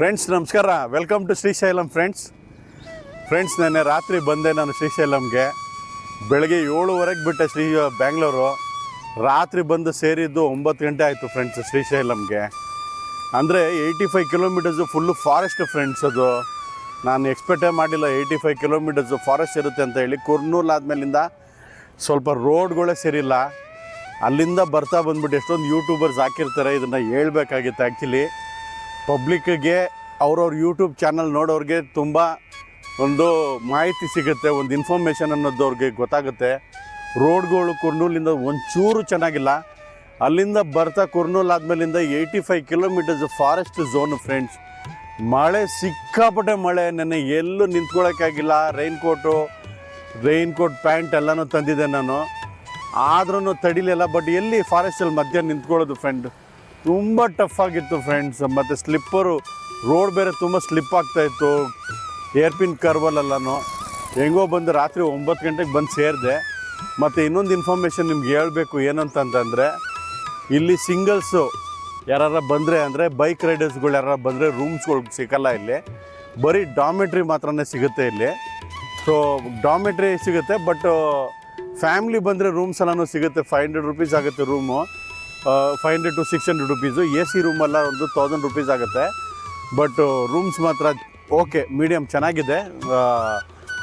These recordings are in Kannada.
ಫ್ರೆಂಡ್ಸ್ ನಮಸ್ಕಾರ. Welcome to Srisailam friends friends ನೆನ್ನೆ ರಾತ್ರಿ ಬಂದೆ ನಾನು ಶ್ರೀಶೈಲಂಗೆ ಬೆಳಗ್ಗೆ ಏಳುವರೆಗೆ ಬಿಟ್ಟೆ ಶ್ರೀ ಬ್ಯಾಂಗ್ಳೂರು ರಾತ್ರಿ ಬಂದು ಸೇರಿದ್ದು ಒಂಬತ್ತು ಗಂಟೆ ಆಯಿತು ಫ್ರೆಂಡ್ಸ್ ಶ್ರೀಶೈಲಂಗೆ ಅಂದರೆ eighty five kilometres full forest friends ಅದು. ನಾನು ಎಕ್ಸ್ಪೆಕ್ಟೇ ಮಾಡಿಲ್ಲ ಏಯ್ಟಿ ಫೈವ್ ಕಿಲೋಮೀಟರ್ಸು ಫಾರೆಸ್ಟ್ ಇರುತ್ತೆ ಅಂತ ಹೇಳಿ. ಕುರ್ನೂಲ್ ಆದಮೇಲಿಂದ ಸ್ವಲ್ಪ ರೋಡ್ಗಳೇ ಸೇರಿಲ್ಲ. ಅಲ್ಲಿಂದ ಬರ್ತಾ ಬಂದ್ಬಿಟ್ಟು ಎಷ್ಟೊಂದು ಯೂಟ್ಯೂಬರ್ಸ್ ಹಾಕಿರ್ತಾರೆ. ಇದನ್ನು ಹೇಳ್ಬೇಕಾಗಿತ್ತು ಆ್ಯಕ್ಚುಲಿ ಪಬ್ಲಿಕ್ಗೆ ಅವ್ರವ್ರ ಯೂಟ್ಯೂಬ್ ಚಾನಲ್ ನೋಡೋರಿಗೆ ತುಂಬ ಒಂದು ಮಾಹಿತಿ ಸಿಗುತ್ತೆ, ಒಂದು ಇನ್ಫಾರ್ಮೇಷನ್ ಅನ್ನೋದು ಅವ್ರಿಗೆ ಗೊತ್ತಾಗುತ್ತೆ. ರೋಡ್ಗಳು ಕುರ್ನೂಲಿಂದ ಒಂಚೂರು ಚೆನ್ನಾಗಿಲ್ಲ. ಅಲ್ಲಿಂದ ಬರ್ತಾ Kurnool ಆದಮೇಲಿಂದ eighty five kilometers forest zone friends ಮಳೆ, ಸಿಕ್ಕಾಪಟ್ಟೆ ಮಳೆ, ನೆನ್ನೆ ಎಲ್ಲೂ ನಿಂತ್ಕೊಳ್ಳೋಕ್ಕಾಗಿಲ್ಲ rain coat rain coat pant ಎಲ್ಲನೂ ತಂದಿದ್ದೆ ನಾನು. ಆದ್ರೂ ತಡಿಲಿಲ್ಲ ಬಟ್ ಎಲ್ಲಿ ಫಾರೆಸ್ಟಲ್ಲಿ ಮಧ್ಯ ನಿಂತ್ಕೊಳ್ಳೋದು ಫ್ರೆಂಡ್ ತುಂಬ ಟಫ್ ಆಗಿತ್ತು ಫ್ರೆಂಡ್ಸ್ ಮತ್ತು ಸ್ಲಿಪ್ಪರು ರೋಡ್ ಬೇರೆ ತುಂಬ ಸ್ಲಿಪ್ ಆಗ್ತಾಯಿತ್ತು ಏರ್ಪಿನ್ ಕರ್ವಲ್ಲೆಲ್ಲನೂ ಹೆಂಗೋ ಬಂದು ರಾತ್ರಿ ಒಂಬತ್ತು ಗಂಟೆಗೆ ಬಂದು ಸೇರಿದೆ. ಮತ್ತು ಇನ್ನೊಂದು ಇನ್ಫಾರ್ಮೇಷನ್ ನಿಮ್ಗೆ ಹೇಳಬೇಕು ಏನಂತಂತಂದರೆ ಇಲ್ಲಿ ಸಿಂಗಲ್ಸು ಯಾರು ಬಂದರೆ ಅಂದರೆ ಬೈಕ್ ರೈಡರ್ಸ್ಗಳು ಯಾರು ಬಂದರೆ ರೂಮ್ಸ್ಗಳು ಸಿಗಲ್ಲ ಇಲ್ಲಿ. ಬರೀ ಡಾಮೆಟ್ರಿ ಮಾತ್ರನೇ ಸಿಗುತ್ತೆ ಇಲ್ಲಿ. ಸೊ ಡಾಮೆಟ್ರಿ ಸಿಗುತ್ತೆ ಬಟ್ ಫ್ಯಾಮ್ಲಿ ಬಂದರೆ ರೂಮ್ಸ್ ಎಲ್ಲನೂ ಸಿಗುತ್ತೆ. ಫೈವ್ ಹಂಡ್ರೆಡ್ ರುಪೀಸ್ ಆಗುತ್ತೆ room five hundred to six hundred rupees A C ರೂಮೆಲ್ಲ ಒಂದು ತೌಸಂಡ್ ರುಪೀಸ್ ಆಗುತ್ತೆ. ಬಟ್ ರೂಮ್ಸ್ ಮಾತ್ರ ಓಕೆ ಮೀಡಿಯಮ್ ಚೆನ್ನಾಗಿದೆ.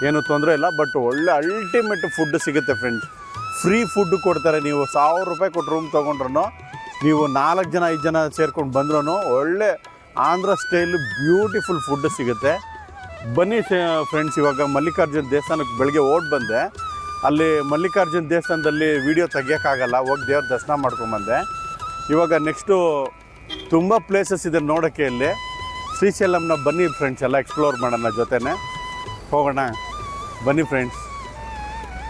ಏನು ತೊಂದರೆ ಇಲ್ಲ ಬಟ್ ಒಳ್ಳೆ ಅಲ್ಟಿಮೇಟ್ ಫುಡ್ ಸಿಗುತ್ತೆ ಫ್ರೆಂಡ್ಸ್ ಫ್ರೀ ಫುಡ್ ಕೊಡ್ತಾರೆ ನೀವು, ಸಾವಿರ ರೂಪಾಯಿ ಕೊಟ್ಟು ರೂಮ್ ತೊಗೊಂಡ್ರು ನೀವು ನಾಲ್ಕು ಜನ, ಐದು ಜನ ಸೇರ್ಕೊಂಡು ಬಂದ್ರೂ ಒಳ್ಳೆ ಆಂಧ್ರ ಸ್ಟೈಲ್ ಬ್ಯೂಟಿಫುಲ್ ಫುಡ್ ಸಿಗುತ್ತೆ. ಬನ್ನಿ ಫ್ರೆಂಡ್ಸ್ ಇವಾಗ ಮಲ್ಲಿಕಾರ್ಜುನ್ ದೇವಸ್ಥಾನಕ್ಕೆ ಬೆಳಗ್ಗೆ ಓಡ್ ಬಂದೆ. ಅಲ್ಲಿ ಮಲ್ಲಿಕಾರ್ಜುನ ದೇವಸ್ಥಾನದಲ್ಲಿ ವಿಡಿಯೋ ತೆಗಿಯೋಕ್ಕಾಗಲ್ಲ, ಹೋಗಿ ದೇವ್ರ ದರ್ಶನ ಮಾಡ್ಕೊಂಬಂದೆ ಇವಾಗ ನೆಕ್ಸ್ಟು ತುಂಬ ಪ್ಲೇಸಸ್ ಇದೆ ನೋಡೋಕ್ಕೆ ಇಲ್ಲಿ. ಶ್ರೀಶೈಲಂನ ಬನ್ನಿ ಫ್ರೆಂಡ್ಸ್ ಎಲ್ಲ ಎಕ್ಸ್ಪ್ಲೋರ್ ಮಾಡೋಣ ಜೊತೆನೆ. ಹೋಗೋಣ, ಬನ್ನಿ friends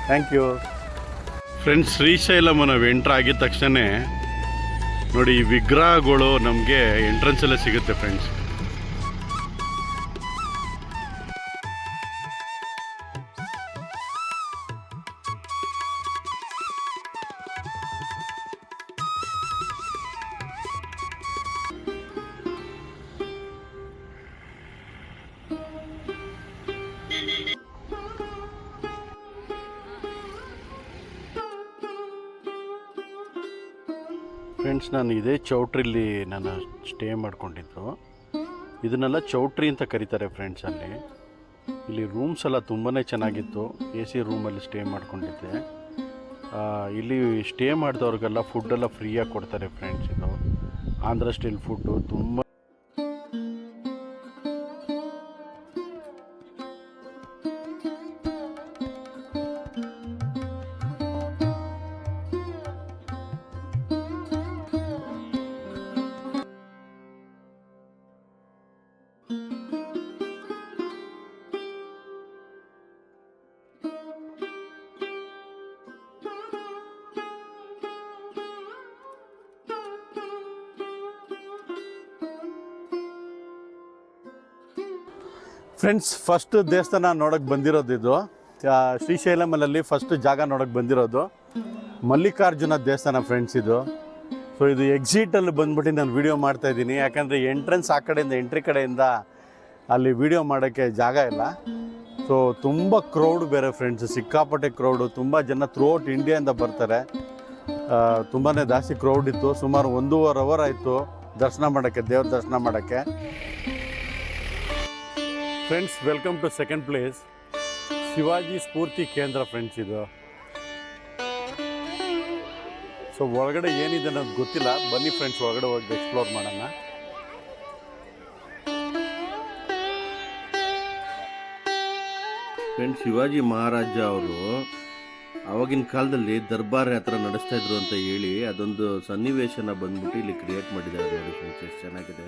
thank you friends Srisailam ನಾವು ಎಂಟ್ರ್ ಆಗಿದ ತಕ್ಷಣ ನೋಡಿ ಈ ವಿಗ್ರಹಗಳು ನಮಗೆ ಎಂಟ್ರೆನ್ಸಲ್ಲೇ ಸಿಗುತ್ತೆ ಫ್ರೆಂಡ್ಸ್ ಫ್ರೆಂಡ್ಸ್ ನಾನು ಇದೇ ಚೌಟ್ರಿಲಿ ನಾನು ಸ್ಟೇ ಮಾಡಿಕೊಂಡಿದ್ದು. ಇದನ್ನೆಲ್ಲ ಚೌಟ್ರಿ ಅಂತ ಕರೀತಾರೆ ಫ್ರೆಂಡ್ಸ್ ಅಲ್ಲಿ. ಇಲ್ಲಿ ರೂಮ್ಸ್ ಎಲ್ಲ ತುಂಬಾ ಚೆನ್ನಾಗಿತ್ತು. ಎ ಸಿ ರೂಮಲ್ಲಿ ಸ್ಟೇ ಮಾಡ್ಕೊಂಡಿದ್ದೆ. ಇಲ್ಲಿ ಸ್ಟೇ ಮಾಡಿದವ್ರಿಗೆಲ್ಲ ಫುಡ್ಡೆಲ್ಲ ಫ್ರೀಯಾಗಿ ಕೊಡ್ತಾರೆ ಫ್ರೆಂಡ್ಸ್ ಇದು. ಆಂಧ್ರ ಸ್ಟೈಲ್ ಫುಡ್ಡು ತುಂಬ ಫ್ರೆಂಡ್ಸ್ ಫಸ್ಟ್ ದೇವಸ್ಥಾನ ನೋಡೋಕ್ಕೆ ಬಂದಿರೋದು ಇದು. ಶ್ರೀಶೈಲಮಲ್ಲಿ ಫಸ್ಟ್ ಜಾಗ ನೋಡೋಕ್ಕೆ ಬಂದಿರೋದು. ಮಲ್ಲಿಕಾರ್ಜುನ ದೇವಸ್ಥಾನ ಫ್ರೆಂಡ್ಸ್ ಇದು. ಸೊ ಇದು ಎಕ್ಸಿಟಲ್ಲಿ ಬಂದ್ಬಿಟ್ಟು ನಾನು ವಿಡಿಯೋ ಮಾಡ್ತಾ ಇದ್ದೀನಿ. ಯಾಕಂದರೆ ಎಂಟ್ರೆನ್ಸ್ ಆ ಕಡೆಯಿಂದ ಎಂಟ್ರಿ ಕಡೆಯಿಂದ ಅಲ್ಲಿ ವಿಡಿಯೋ ಮಾಡೋಕ್ಕೆ ಜಾಗ ಇಲ್ಲ. ಸೊ ತುಂಬ ಕ್ರೌಡ್ ಬೇರೆ ಫ್ರೆಂಡ್ಸ್ ಸಿಕ್ಕಾಪಟ್ಟೆ ಕ್ರೌಡು ತುಂಬ ಜನ ಥ್ರೂಔಟ್ ಇಂಡಿಯಾಯಿಂದ ಬರ್ತಾರೆ. ತುಂಬಾ ಜಾಸ್ತಿ ಕ್ರೌಡ್ ಇತ್ತು. ಸುಮಾರು ಒಂದೂವರೆ ಅವರ್ ಆಯಿತು ದರ್ಶನ ಮಾಡೋಕ್ಕೆ, ದೇವ್ರ ದರ್ಶನ ಮಾಡೋಕ್ಕೆ. Friends welcome to second place Shivaji Spoorthi Kendra friends ಇದು. ಸೊ ಒಳಗಡೆ ಏನಿದೆ ಅನ್ನೋದು ಗೊತ್ತಿಲ್ಲ. ಬನ್ನಿ ಫ್ರೆಂಡ್ಸ್ ಒಳಗಡೆ ಹೋಗಿ ಎಕ್ಸ್ಪ್ಲೋರ್ ಮಾಡೋಣ. ಫ್ರೆಂಡ್ ಶಿವಾಜಿ ಮಹಾರಾಜ ಅವರು ಅವಾಗಿನ ಕಾಲದಲ್ಲಿ ದರ್ಬಾರ್ ಹತ್ರ ನಡೆಸ್ತಾ ಇದ್ರು ಅಂತ ಹೇಳಿ ಅದೊಂದು ಸನ್ನಿವೇಶನ ಬಂದ್ಬಿಟ್ಟು ಇಲ್ಲಿ ಕ್ರಿಯೇಟ್ ಮಾಡಿದ್ದಾರೆ ಫ್ರೆಂಡ್ಸ್ ಎಷ್ಟು ಚೆನ್ನಾಗಿದೆ.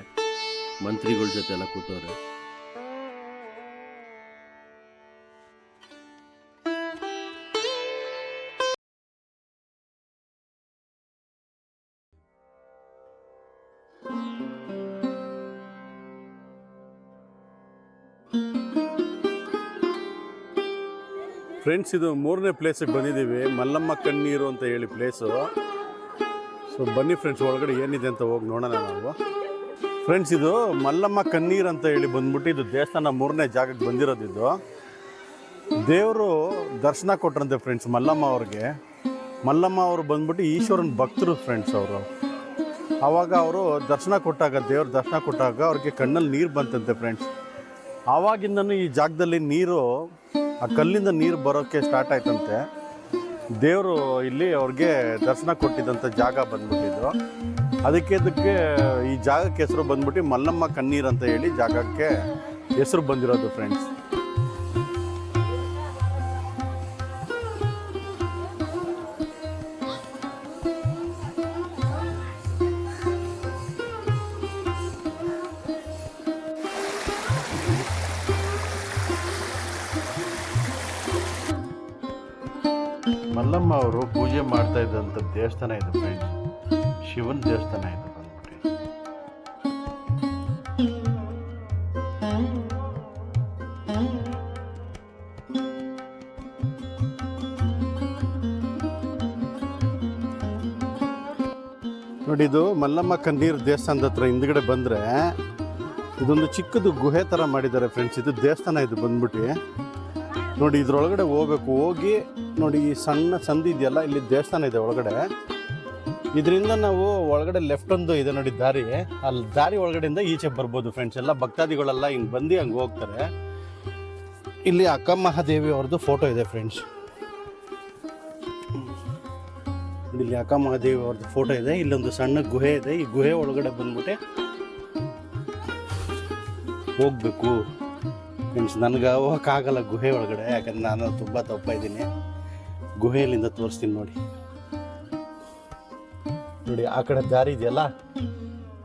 ಮಂತ್ರಿಗಳ ಜೊತೆ ಎಲ್ಲ ಕೂತವ್ರೆ. ಫ್ರೆಂಡ್ಸ್ ಇದು ಮೂರನೇ ಪ್ಲೇಸಿಗೆ ಬಂದಿದ್ದೀವಿ. ಮಲ್ಲಮ್ಮ ಕಣ್ಣೀರು ಅಂತ ಹೇಳಿ ಪ್ಲೇಸು ಸೊ ಬನ್ನಿ ಫ್ರೆಂಡ್ಸ್ ಒಳಗಡೆ ಏನಿದೆ ಅಂತ ಹೋಗಿ ನೋಡೋಣ ನಾವು. ಫ್ರೆಂಡ್ಸ್ ಇದು ಮಲ್ಲಮ್ಮ ಕಣ್ಣೀರು ಅಂತ ಹೇಳಿ ಬಂದ್ಬಿಟ್ಟು ಇದು ದೇವಸ್ಥಾನ ಮೂರನೇ ಜಾಗಕ್ಕೆ ಬಂದಿರೋದು ದೇವರು ದರ್ಶನ ಕೊಟ್ರಂತೆ ಫ್ರೆಂಡ್ಸ್ ಮಲ್ಲಮ್ಮ ಅವ್ರಿಗೆ. ಮಲ್ಲಮ್ಮ ಅವರು ಬಂದ್ಬಿಟ್ಟು ಈಶ್ವರನ ಭಕ್ತರು ಫ್ರೆಂಡ್ಸ್ ಅವರು. ಆವಾಗ ಅವರು ದರ್ಶನ ಕೊಟ್ಟಾಗ, ದೇವ್ರ ದರ್ಶನ ಕೊಟ್ಟಾಗ ಅವ್ರಿಗೆ ಕಣ್ಣಲ್ಲಿ ನೀರು ಬಂತಂತೆ ಫ್ರೆಂಡ್ಸ್ ಆವಾಗಿಂದನೂ ಈ ಜಾಗದಲ್ಲಿ ನೀರು ಆ ಕಲ್ಲಿಂದ ನೀರು ಬರೋಕ್ಕೆ ಸ್ಟಾರ್ಟ್ ಆಯ್ತಂತೆ. ದೇವರು ಇಲ್ಲಿ ಅವ್ರಿಗೆ ದರ್ಶನ ಕೊಟ್ಟಿದ್ದಂಥ ಜಾಗ ಬಂದ್ಬಿಟ್ಟಿದ್ರು ಅದಕ್ಕೆ ಅದಕ್ಕೆ ಈ ಜಾಗಕ್ಕೆ ಹೆಸರು ಬಂದ್ಬಿಟ್ಟು ಮಲ್ಲಮ್ಮ ಕಣ್ಣೀರು ಅಂತ ಹೇಳಿ ಜಾಗಕ್ಕೆ ಹೆಸರು ಬಂದಿರೋದು ಫ್ರೆಂಡ್ಸ್ ದೇವಸ್ಥಾನ ಇದು ಫ್ರೆಂಡ್ಸ್ ಶಿವನ ದೇವಸ್ಥಾನ ಇದು ಬಂದ್ಬಿಟ್ಟು ನೋಡಿ, ಇದು ಮಲ್ಲಮ್ಮ ಕಣ್ಣೀರ್ ದೇವಸ್ಥಾನದ ಹತ್ರ ಹಿಂದ್ಗಡೆ ಬಂದರೆ ಇದೊಂದು ಚಿಕ್ಕದು ಗುಹೆ ಥರ ಮಾಡಿದ್ದಾರೆ ಫ್ರೆಂಡ್ಸ್ ಇದು ದೇವಸ್ಥಾನ ಇದು ಬಂದ್ಬಿಟ್ಟು. ನೋಡಿ, ಇದ್ರೊಳಗಡೆ ಹೋಗ್ಬೇಕು. ಹೋಗಿ ನೋಡಿ, ಈ ಸಣ್ಣ ಸಂದಿ ಇದೆಯಲ್ಲ, ಇಲ್ಲಿ ದೇವಸ್ಥಾನ ಇದೆ ಒಳಗಡೆ. ಇದರಿಂದ ನಾವು ಒಳಗಡೆ ಲೆಫ್ಟ್ ಒಂದು ಇದೆ ನೋಡಿ ದಾರಿ. ಅಲ್ಲಿ ದಾರಿ ಒಳಗಡೆಯಿಂದ ಈಚೆ ಬರ್ಬೋದು ಫ್ರೆಂಡ್ಸ್ ಎಲ್ಲ ಭಕ್ತಾದಿಗಳೆಲ್ಲ ಹಿಂಗೆ ಬಂದು ಹಂಗೆ ಹೋಗ್ತಾರೆ. ಇಲ್ಲಿ ಅಕ್ಕ ಮಹಾದೇವಿ ಅವ್ರದ್ದು ಫೋಟೋ ಇದೆ ಫ್ರೆಂಡ್ಸ್ ಇಲ್ಲಿ ಅಕ್ಕ ಮಹಾದೇವಿ ಅವ್ರದ್ದು ಫೋಟೋ ಇದೆ. ಇಲ್ಲೊಂದು ಸಣ್ಣ ಗುಹೆ ಇದೆ. ಈ ಗುಹೆ ಒಳಗಡೆ ಬಂದ್ಬಿಟ್ಟೆ ಹೋಗ್ಬೇಕು. ಫ್ರೆಂಡ್ಸ್ ನನಗೆ ಹೋಗೋಕ್ಕಾಗಲ್ಲ ಗುಹೆ ಒಳಗಡೆ, ಯಾಕಂದ್ರೆ ನಾನು ತುಂಬ ತಪ್ಪ ಇದ್ದೀನಿ ಗುಹೆಯಲ್ಲಿಂದ ತೋರಿಸ್ತೀನಿ ನೋಡಿ. ನೋಡಿ, ಆ ಕಡೆ ದಾರಿ ಇದೆಯಲ್ಲ?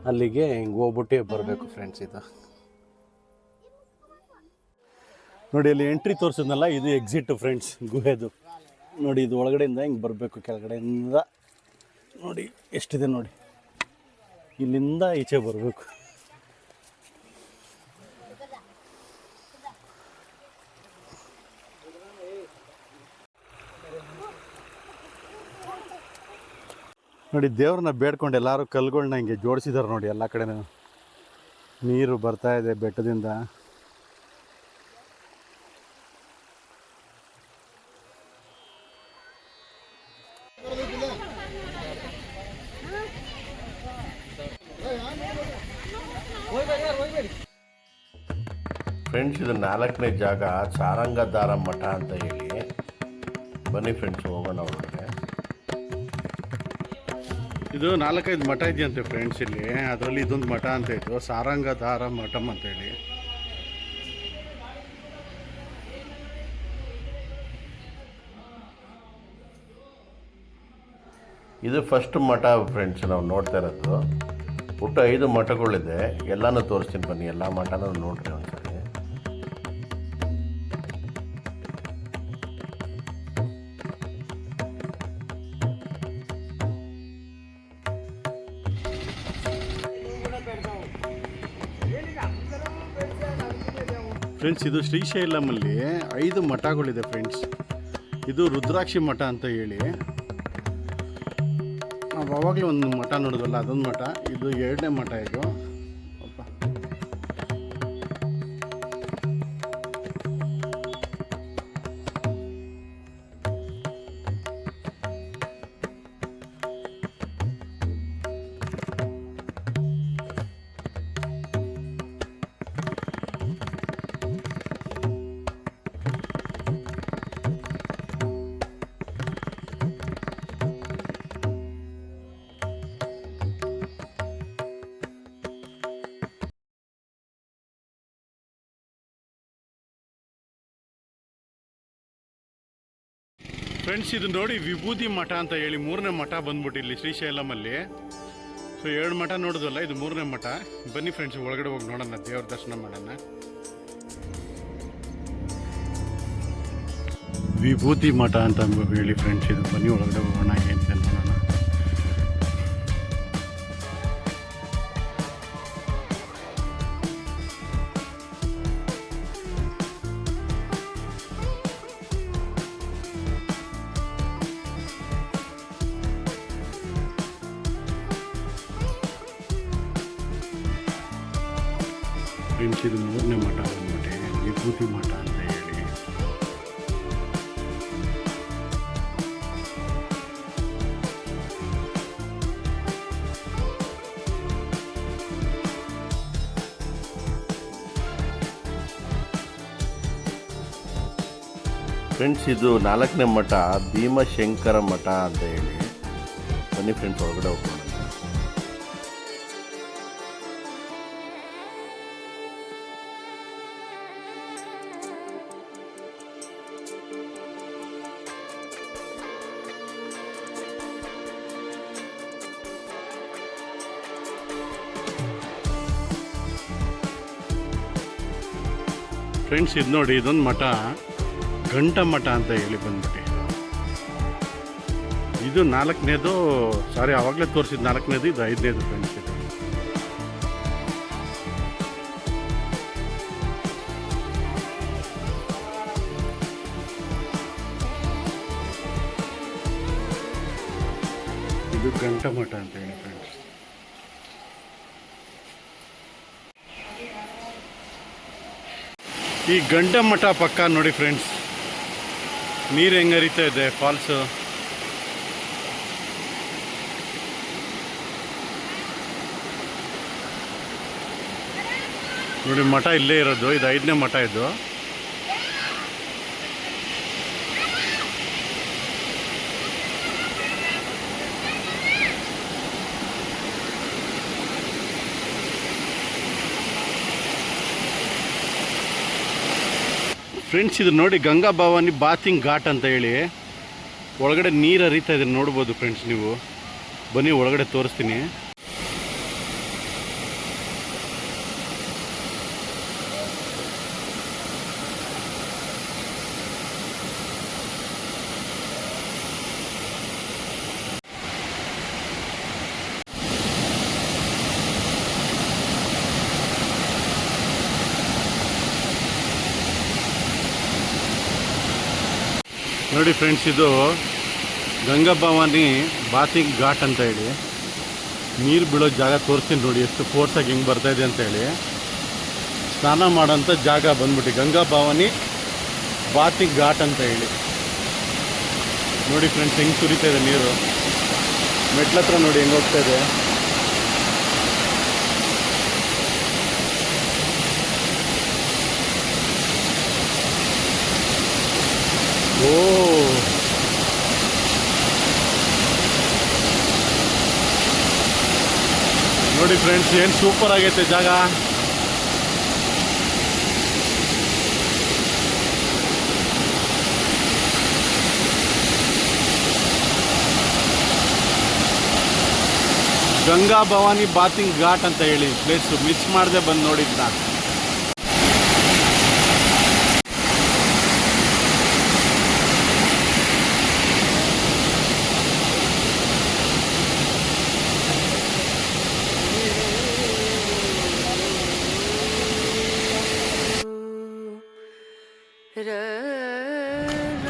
ಅಲ್ಲಿಗೆ ಹಿಂಗೆ ಹೋಗ್ಬಿಟ್ಟೆ ಬರಬೇಕು ಫ್ರೆಂಡ್ಸ್ ಇದು. ನೋಡಿ, ಅಲ್ಲಿ ಎಂಟ್ರಿ ತೋರಿಸಿದ್ನಲ್ಲ, ಇದು ಎಕ್ಸಿಟ್ ಫ್ರೆಂಡ್ಸ್ ಗುಹೆದು. ನೋಡಿ, ಇದು ಒಳಗಡೆಯಿಂದ ಹಿಂಗೆ ಬರಬೇಕು ಕೆಳಗಡೆಯಿಂದ. ನೋಡಿ, ಎಷ್ಟಿದೆ ನೋಡಿ. ಇಲ್ಲಿಂದ ಈಚೆ ಬರಬೇಕು. ನೋಡಿ, ದೇವ್ರನ್ನ ಬೇಡ್ಕೊಂಡು ಎಲ್ಲರೂ ಕಲ್ಗಳನ್ನ ಹಿಂಗೆ ಜೋಡಿಸಿದಾರೆ ನೋಡಿ, ಎಲ್ಲ ಕಡೆ ನೀರು ಬರ್ತಾ ಇದೆ ಬೆಟ್ಟದಿಂದ. ಫ್ರೆಂಡ್ಸ್ ಇದು ನಾಲ್ಕನೇ ಜಾಗ ಸಾರಂಗದಾರ ಮಠ ಅಂತ ಹೇಳಿ. ಬನ್ನಿ ಫ್ರೆಂಡ್ಸ್ ಹೋಗೋಣ. ಇದು ನಾಲ್ಕೈದು ಮಠ ಇದೆಯಂತೆ ಫ್ರೆಂಡ್ಸ್ ಇಲ್ಲಿ. ಅದರಲ್ಲಿ ಇದೊಂದು ಮಠ ಅಂತ ಇತ್ತು. ಸಾರಂಗಧಾರ ಮಠಮ್ ಅಂತೇಳಿ ಇದು ಫಸ್ಟ್ ಮಠ ಫ್ರೆಂಡ್ಸ್ ನಾವು ನೋಡ್ತಾ ಇರೋದು. ಒಟ್ಟು ಐದು ಮಠಗಳಿದೆ. ಎಲ್ಲಾನು ತೋರಿಸ್ತೀನಿ ಬನ್ನಿ. ಎಲ್ಲ ಮಠನೂ ನೋಡ್ರಿ ಒಂದ್ಸರಿ ಫ್ರೆಂಡ್ಸ್ ಇದು ಶ್ರೀಶೈಲಮಲ್ಲಿ ಐದು ಮಠಗಳಿದೆ ಫ್ರೆಂಡ್ಸ್ ಇದು ರುದ್ರಾಕ್ಷಿ ಮಠ ಅಂತ ಹೇಳಿ. ನಾವು ಅವಾಗಲೇ ಒಂದು ಮಠ ನೋಡಿದ್ವಲ್ಲ, ಅದೊಂದು ಮಠ. ಇದು ಎರಡನೇ ಮಠ ಇದು. ಫ್ರೆಂಡ್ಸ್ ಇದು ನೋಡಿ ವಿಭೂತಿ ಮಠ ಅಂತ ಹೇಳಿ ಮೂರನೇ ಮಠ ಬಂದ್ಬಿಟ್ಟು ಇಲ್ಲಿ ಶ್ರೀಶೈಲಮಲ್ಲಿ. ಸೊ ಎರಡು ಮಠ ನೋಡಿದ್ವಲ್ಲ ಇದು ಮೂರನೇ ಮಠ. ಬನ್ನಿ ಫ್ರೆಂಡ್ಸ್ ಒಳಗಡೆ ಹೋಗಿ ನೋಡೋಣ, ದೇವ್ರ ದರ್ಶನ ಮಾಡೋಣ. ವಿಭೂತಿ ಮಠ ಅಂತ ಹೇಳಿ ಫ್ರೆಂಡ್ಸ್ ಇದು ಬನ್ನಿ ಒಳಗಡೆ ಹೋಗೋಣ ಏನಿದೆ ಇದು ಮೂರನೇ ಮಠ ಅಂದ್ಬಿಟ್ಟು ವಿಭೂತಿ ಮಠ ಅಂತ ಹೇಳಿ. ಫ್ರೆಂಡ್ಸ್ ಇದು ನಾಲ್ಕನೇ ಮಠ ಭೀಮಶಂಕರ ಮಠ ಅಂತ ಹೇಳಿ. ಬನ್ನಿ ಫ್ರೆಂಡ್ಸ್ ಒಳಗಡೆ ಹೋಗೋಣ. ಫ್ರೆಂಡ್ಸ್ ಇದು ನೋಡಿ, ಇದೊಂದು ಮಠ. ಗಂಟ ಮಠ ಅಂತ ಹೇಳಿ ಬಂದ್ಬಿಟ್ಟು. ಇದು ನಾಲ್ಕನೇದು, ಸಾರಿ ಆವಾಗಲೇ ತೋರಿಸಿದ ನಾಲ್ಕನೇದು, ಇದು ಐದನೇದು ಫ್ರೆಂಡ್ಸ್ ಇದು. ಇದು ಗಂಟ ಮಠ ಅಂತ ಹೇಳಿ ಫ್ರೆಂಡ್ಸ್ ಈ ಗಂಡ ಮಠ ಪಕ್ಕ ನೋಡಿ ಫ್ರೆಂಡ್ಸ್ ನೀರು ಹೆಂಗೆ ಹರಿತಾ ಇದೆ ಫಾಲ್ಸು ನೋಡಿ ಮಠ ಇಲ್ಲೇ ಇರೋದು, ಇದು ಐದನೇ ಮಠ ಇದು. ಫ್ರೆಂಡ್ಸ್ ಇದು ನೋಡಿ ಗಂಗಾ ಭವಾನಿ ಬಾತಿಂಗ್ ಘಾಟ್ ಅಂತ ಹೇಳಿ. ಒಳಗಡೆ ನೀರು ಹರಿತಾ ಇದೆ, ನೋಡ್ಬೋದು ಫ್ರೆಂಡ್ಸ್ ನೀವು. ಬನ್ನಿ, ಒಳಗಡೆ ತೋರಿಸ್ತೀನಿ. ನೋಡಿ ಫ್ರೆಂಡ್ಸ್ ಇದು ಗಂಗಾ ಭವಾನಿ ಬಾತಿಂಗ್ ಘಾಟ್ ಅಂತ ಹೇಳಿ. ನೀರು ಬೀಳೋ ಜಾಗ ತೋರಿಸ್ತೀನಿ ನೋಡಿ, ಎಷ್ಟು ಫೋರ್ಸಾಗಿ ಹೆಂಗೆ ಬರ್ತಾ ಇದೆ ಅಂತ ಹೇಳಿ. ಸ್ನಾನ ಮಾಡೋಂಥ ಜಾಗ ಬಂದ್ಬಿಟ್ಟು ಗಂಗಾ ಭವಾನಿ ಬಾತಿಂಗ್ ಘಾಟ್ ಅಂತ ಹೇಳಿ. ನೋಡಿ ಫ್ರೆಂಡ್ಸ್ ಹೆಂಗೆ ಸುರಿತಾ ಇದೆ ನೀರು. ಮೆಟ್ಲತ್ರ ನೋಡಿ ಹೆಂಗೆ ಹೋಗ್ತಾ ಓ. ನೋಡಿ ಫ್ರೆಂಡ್ಸ್ ಏನು ಸೂಪರ್ ಆಗೈತೆ ಜಾಗ. ಗಂಗಾ ಭವಾನಿ ಬಾತಿಂಗ್ ಘಾಟ್ ಅಂತ ಹೇಳಿ ಪ್ಲೇಸ್ ಮಿಸ್ ಮಾಡದೆ ಬಂದು ನೋಡಿದ್ದ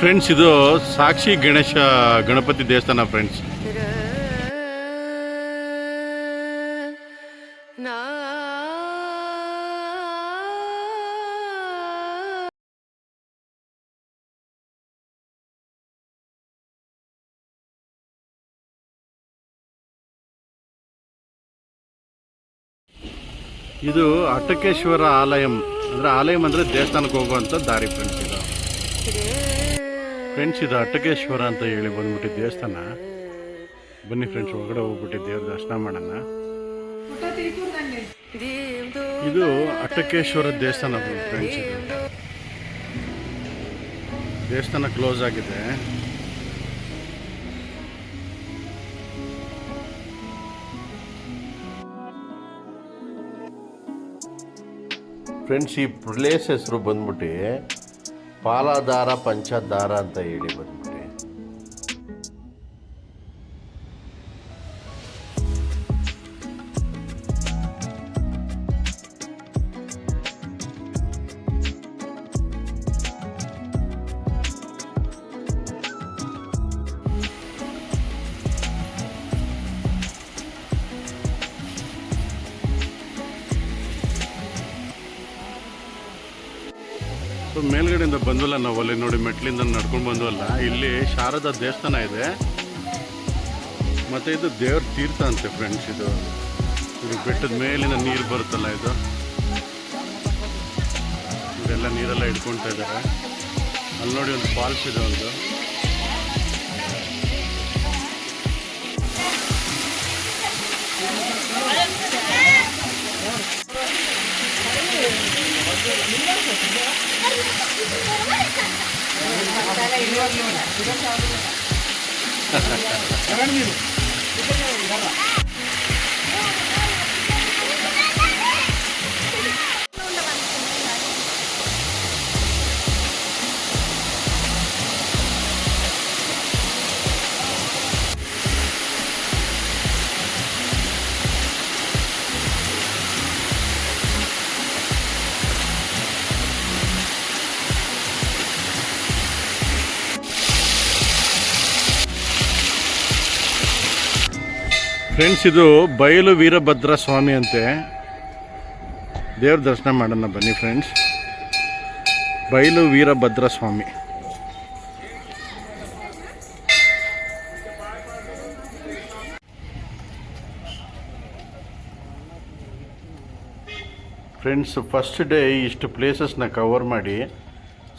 ಫ್ರೆಂಡ್ಸ್ ಇದು ಸಾಕ್ಷಿ ಗಣೇಶ ಗಣಪತಿ ದೇವಸ್ಥಾನ ಫ್ರೆಂಡ್ಸ್ ಇದು ಅಟಕೇಶ್ವರ ಆಲಯಂ. ಅಂದ್ರೆ ಆಲಯಂ ಅಂದ್ರೆ ದೇವಸ್ಥಾನಕ್ಕೆ ಹೋಗುವಂತ ದಾರಿ ಫ್ರೆಂಡ್ಸ್ ಇದು. ಫ್ರೆಂಡ್ಸ್ ಇದು ಅಟ್ಟಕೇಶ್ವರ ಅಂತ ಹೇಳಿ ಬಂದ್ಬಿಟ್ಟು ದೇವಸ್ಥಾನ. ಬನ್ನಿ ಫ್ರೆಂಡ್ಸ್ ಒಳಗಡೆ ಹೋಗ್ಬಿಟ್ಟು ದೇವ್ರ ದರ್ಶನ ಮಾಡೋಣ. ಇದು ಅಟ್ಟಕೇಶ್ವರ ದೇವಸ್ಥಾನ ಫ್ರೆಂಡ್ಸ್ ಇದು. ದೇವಸ್ಥಾನ ಕ್ಲೋಸ್ ಆಗಿದೆ. ಫ್ರೆಂಡ್ಸ್ ಈ ಪ್ಲೇಸ್ ಹೆಸರು ಬಂದ್ಬಿಟ್ಟು ಪಾಲಾಧಾರ ಪಂಚದಾರ ಅಂತ ಹೇಳಿ ಬಂದ್ಬಿಟ್ಟು. ಮೇಲ್ಗಡೆಯಿಂದ ಬಂದ್ವಲ್ಲ ನಾವು ಅಲ್ಲಿ ನೋಡಿ ಮೆಟ್ಲಿಂದ ನಡ್ಕೊಂಡು ಬಂದ್ವಲ್ಲ, ಇಲ್ಲಿ ಶಾರದಾ ದೇವಸ್ಥಾನ ಇದೆ. ಮತ್ತೆ ಇದು ದೇವ್ರ ತೀರ್ಥ ಅಂತೆ ಫ್ರೆಂಡ್ಸ್ ಇದು. ಇದು ಬೆಟ್ಟದ ಮೇಲಿನ ನೀರು ಬರುತ್ತಲ್ಲ ಇದು. ಇದೆಲ್ಲ ನೀರೆಲ್ಲ ಇಟ್ಕೊಳ್ತಾ ಇದ್ದಾರೆ ಅಲ್ಲಿ ನೋಡಿ ಒಂದು ಫಾಲ್ಸ್ ಇದೆ ಒಂದು. Gracias. ಫ್ರೆಂಡ್ಸ್ ಇದು ಬಯಲು ವೀರಭದ್ರ ಸ್ವಾಮಿ ಅಂತೆ. ದೇವ್ರ ದರ್ಶನ ಮಾಡೋಣ ಬನ್ನಿ ಫ್ರೆಂಡ್ಸ್ ಬಯಲು Veerabhadra Swamy friends first day ಇಷ್ಟು ಪ್ಲೇಸಸ್ನ ಕವರ್ ಮಾಡಿ,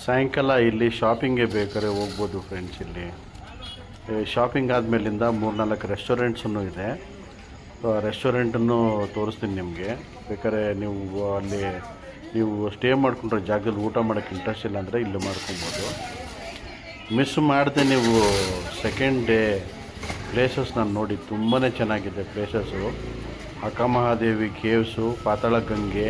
ಸಾಯಂಕಾಲ ಇಲ್ಲಿ ಶಾಪಿಂಗ್ಗೆ ಬೇಕಾದ್ರೆ ಹೋಗ್ಬೋದು ಫ್ರೆಂಡ್ಸ್ ಇಲ್ಲಿ. ಶಾಪಿಂಗ್ ಆದಮೇಲಿಂದ ಮೂರ್ನಾಲ್ಕು ರೆಸ್ಟೋರೆಂಟ್ಸನ್ನು ಇದೆ. ರೆಸ್ಟೋರೆಂಟನ್ನು ತೋರಿಸ್ತೀನಿ ನಿಮಗೆ. ಬೇಕಾದ್ರೆ ನೀವು ಅಲ್ಲಿ, ನೀವು ಸ್ಟೇ ಮಾಡ್ಕೊಂಡ್ರೆ ಜಾಗದಲ್ಲಿ ಊಟ ಮಾಡೋಕ್ಕೆ ಇಂಟ್ರೆಸ್ಟ್ ಇಲ್ಲ ಅಂದರೆ ಇಲ್ಲಿ ಮಾಡ್ಕೊಬೋದು. ಮಿಸ್ ಮಾಡದೆ ನೀವು ಸೆಕೆಂಡ್ ಡೇ ಪ್ಲೇಸಸ್ ನಾನು ನೋಡಿ ತುಂಬಾ ಚೆನ್ನಾಗಿದೆ ಪ್ಲೇಸಸ್ಸು ಅಕ್ಕಮಹಾದೇವಿ ಕೇವ್ಸು ಪಾತಾಳ ಗಂಗೆ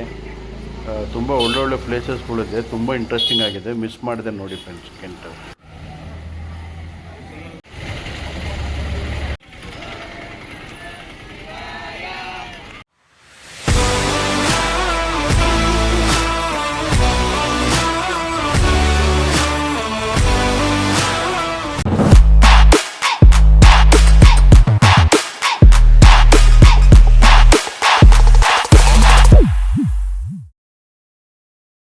ತುಂಬ ಒಳ್ಳೊಳ್ಳೆ ಪ್ಲೇಸಸ್ಗಳಿದೆ ತುಂಬ ಇಂಟ್ರೆಸ್ಟಿಂಗ್ ಆಗಿದೆ. ಮಿಸ್ ಮಾಡಿದೆ ನೋಡಿ ಫ್ರೆಂಡ್ಸ್ ಸೆಕೆಂಡ್